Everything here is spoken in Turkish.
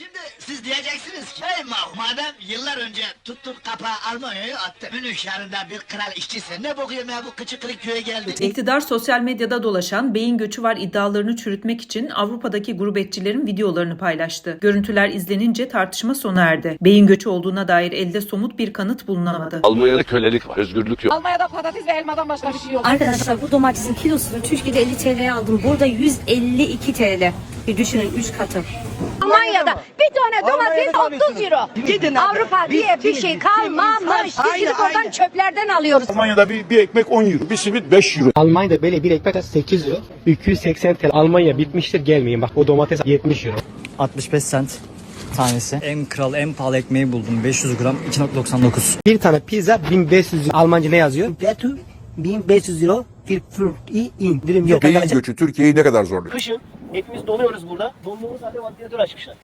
Şimdi siz diyeceksiniz ki hey ma- madem yıllar önce tuttun kapağı Almanya'ya attı. Münih şehrinde bir kral işçisi ne bokuyor ya bu kıçı kırık köye geldi. İktidar sosyal medyada dolaşan beyin göçü var iddialarını çürütmek için Avrupa'daki gurbetçilerin videolarını paylaştı. Görüntüler izlenince tartışma sona erdi. Beyin göçü olduğuna dair elde somut bir kanıt bulunamadı. Almanya'da kölelik var, özgürlük yok. Almanya'da patates ve elmadan başka bir şey yok. Arkadaşlar bu domatesin kilosunu Türkiye'de 50 TL'ye aldım. Burada 152 TL. Bir düşünün 3 katı. Almanya'da bir tane domates 30 euro. Gidin Avrupa diye bir şey kalmamış. Biz gidip oradan çöplerden alıyoruz. Almanya'da bir, bir ekmek 10 euro, bir simit 5 euro. Almanya'da böyle bir ekmek 8 euro. 280 TL. Almanya bitmiştir gelmeyin. Bak o domates 70 euro. 65 cent tanesi. En kral en pahalı ekmeği buldum. 500 gram 2.99. Bir tane pizza 1500 euro. Almanca ne yazıyor? Betu 1500 euro. Bir fruit indirim yok. Beyin göçü Türkiye'yi ne kadar zorluyor? Kışın hepimiz donuyoruz burada. Donduğumuz halde vantilatör açmışlar.